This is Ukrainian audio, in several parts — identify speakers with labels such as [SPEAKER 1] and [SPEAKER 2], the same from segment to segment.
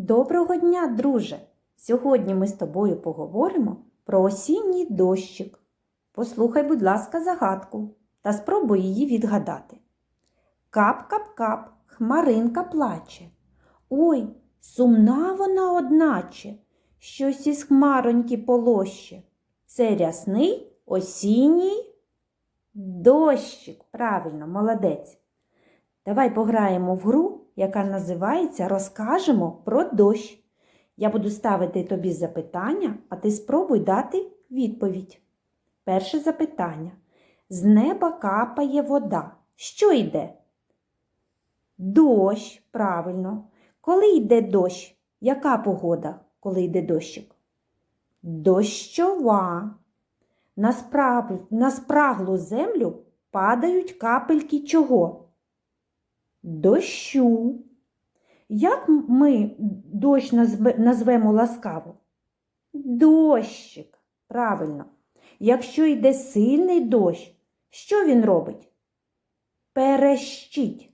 [SPEAKER 1] Доброго дня, друже! Сьогодні ми з тобою поговоримо про осінній дощик. Послухай, будь ласка, загадку та спробуй її відгадати. Кап-кап-кап, хмаринка плаче. Ой, сумна вона одначе, щось із хмароньки полоще. Це рясний осінній дощик. Правильно, молодець. Давай пограємо в гру, яка називається Розкажемо про дощ. Я буду ставити тобі запитання, а ти спробуй дати відповідь. Перше запитання. З неба капає вода. Що йде? Дощ, правильно. Коли йде дощ? Яка погода, коли йде дощик? Дощова. На, спраглу землю падають капельки чого? Дощу. Як ми дощ назвемо ласкаво? Дощик. Правильно. Якщо йде сильний дощ, що він робить? Перещить.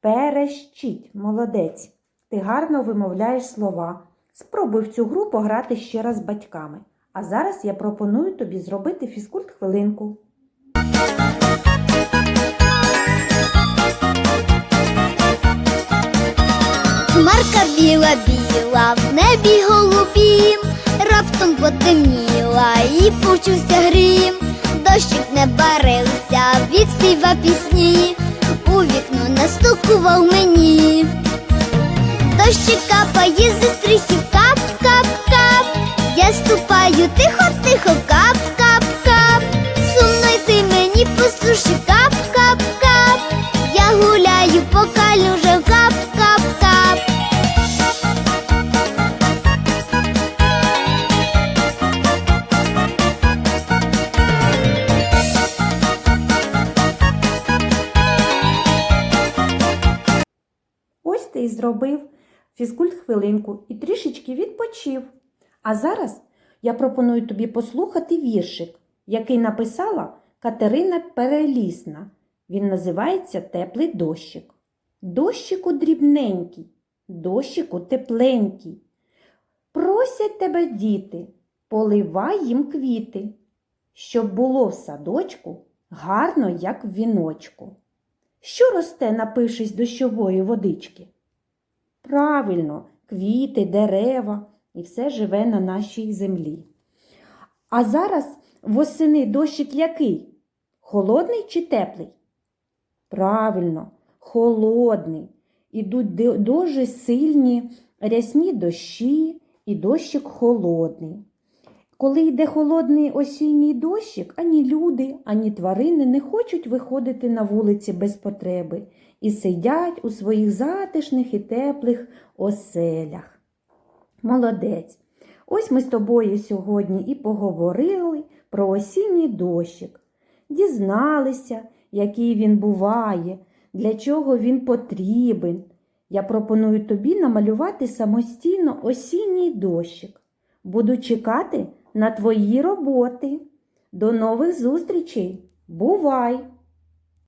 [SPEAKER 1] Перещить. Молодець. Ти гарно вимовляєш слова. Спробуй в цю гру пограти ще раз з батьками. А зараз я пропоную тобі зробити фізкульт хвилинку.
[SPEAKER 2] Хмарка біла-біла, в небі голубім, раптом потемніла і почувся грім. Дощик не барився, відспіва пісні, у вікно настукував мені. Дощик капає зі стрихів, кап, кап, кап. Я ступаю тихо,
[SPEAKER 1] і зробив фізкульт хвилинку і трішечки відпочив. А зараз я пропоную тобі послухати віршик, який написала Катерина Перелісна. Він називається Теплий дощик. Дощику дрібненький, дощику тепленький. Просять тебе діти, поливай їм квіти, щоб було в садочку гарно, як в віночку. Що росте, напившись дощової водички? Правильно, квіти, дерева і все живе на нашій землі. А зараз восени дощик який? Холодний чи теплий? Правильно, холодний. Ідуть дуже сильні рясні дощі і дощик холодний. Коли йде холодний осінній дощик, ані люди, ані тварини не хочуть виходити на вулиці без потреби і сидять у своїх затишних і теплих оселях. Молодець! Ось ми з тобою сьогодні і поговорили про осінній дощик, дізналися, який він буває, для чого він потрібен. Я пропоную тобі намалювати самостійно осінній дощик. Буду чекати на твої роботи. До нових зустрічей. Бувай!